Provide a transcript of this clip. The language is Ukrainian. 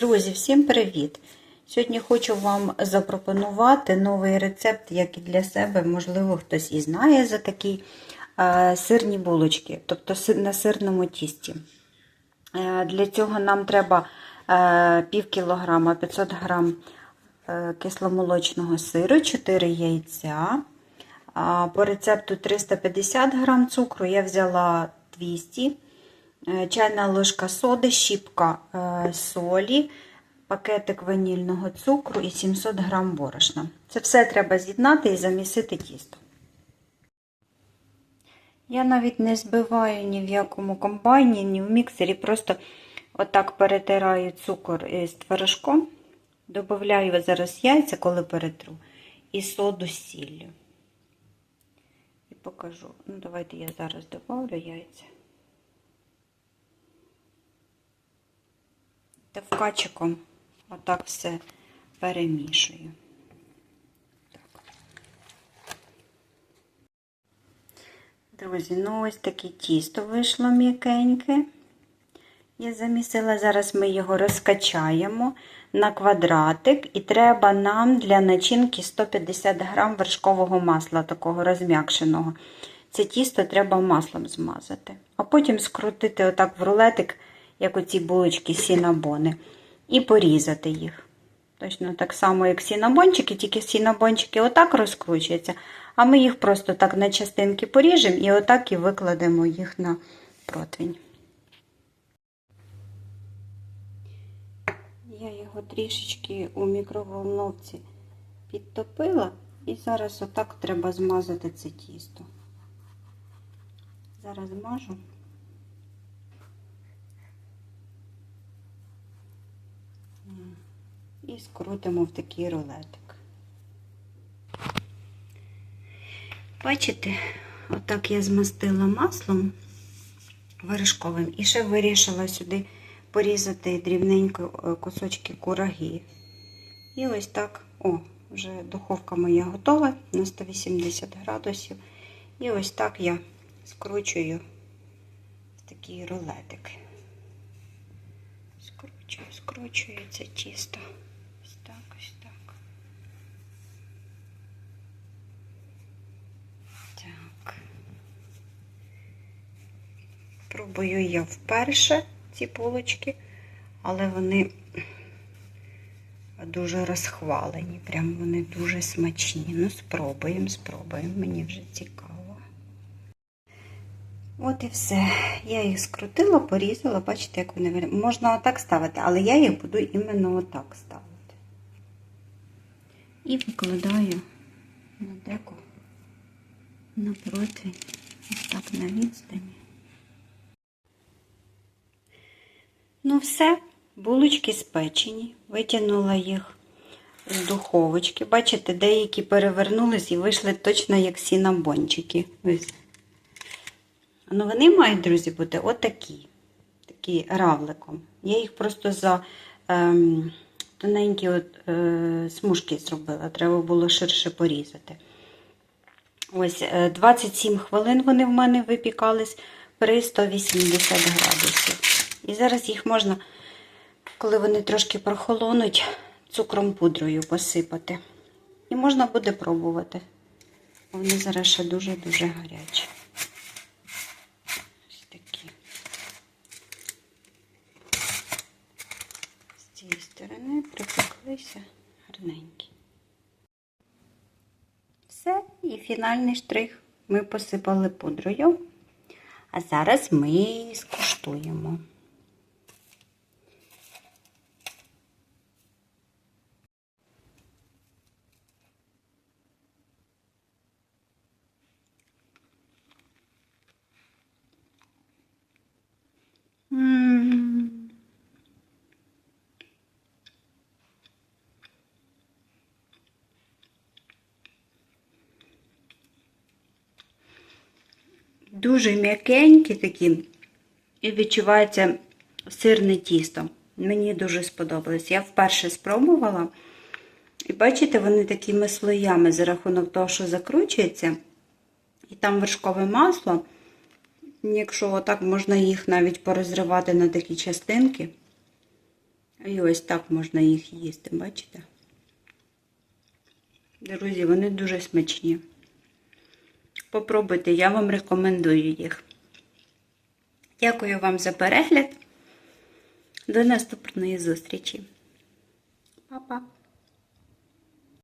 Друзі, всім привіт! Сьогодні хочу вам запропонувати новий рецепт, як і для себе, можливо, хтось і знає за такі сирні булочки, тобто на сирному тісті. Е, Для цього нам треба е, пів кілограма 500 грам е, кисломолочного сиру, 4 яйця. По рецепту 350 грам цукру я взяла 200 е, чайна ложка соди, щіпка е, солі, пакетик ванільного цукру і 700 грам борошна. Це все треба з'єднати і замісити тісто. Я навіть не збиваю ні в якому комбайні, ні в міксері, просто отак перетираю цукор з творожком, додаю зараз яйця, коли перетру, і соду сіллю. І покажу. Ну, давайте я зараз добавлю яйця. Та вкачиком отак все перемішую. Так. Друзі, ну ось таке тісто вийшло м'якеньке. Я замісила, зараз ми його розкачаємо на квадратик, і треба нам для начинки 150 грам вершкового масла, такого розм'якшеного. Це тісто треба маслом змазати, а потім скрутити отак в рулетик, як оці булочки сінабони, і порізати їх. Точно так само, як сінабончики, тільки сінабончики отак розкручуються, а ми їх просто так на частинки поріжемо і отак і викладемо їх на противень. Я його трішечки у мікроволновці підтопила, і зараз отак треба змазати це тісто. Зараз змажу. І скрутимо в такий рулетик. Бачите, отак я змастила маслом вершковим і ще вирішила сюди порізати дрібненько е, кусочки кураги. І ось так, о, вже духовка моя готова на 180 градусів. І ось так я скручую в такий рулетик. Скручую, це тісто. Ось так, ось так. Так. Пробую я вперше ці булочки, але вони дуже розхвалені. Прям вони дуже смачні. Ну, спробуємо, спробуємо. Мені вже цікаво. От і все. Я їх скрутила, порізала, бачите, як вони виглядають. Можна отак ставити, але я їх буду іменно отак ставити. І викладаю на деко на противень, ось так на відстані. Ну, все, булочки спечені, витягнула їх з духовочки. Бачите, деякі перевернулись і вийшли точно як сінабончики. Ось. Ну, вони мають, друзі, бути отакі, такі равликом. Я їх просто за ем, тоненькі от, е, смужки зробила, треба було ширше порізати. Ось е, 27 хвилин вони в мене випікались при 180 градусів. І зараз їх можна, коли вони трошки прохолонуть, цукром пудрою посипати. І можна буде пробувати. Вони зараз ще дуже-дуже гарячі. Ось такі. З цієї сторони припеклися гарненькі. Все, і фінальний штрих ми посипали пудрою. А зараз ми скуштуємо. Дуже м'якенькі такі, і відчувається сирне тісто. Мені дуже сподобалось. Я вперше спробувала. І бачите, вони такими слоями за рахунок того, що закручується. І там вершкове масло. Якщо отак можна їх навіть порозривати на такі частинки. І ось так можна їх їсти, бачите? Друзі, вони дуже смачні. Попробуйте, я вам рекомендую їх. Дякую вам за перегляд. До наступної зустрічі. Па-па!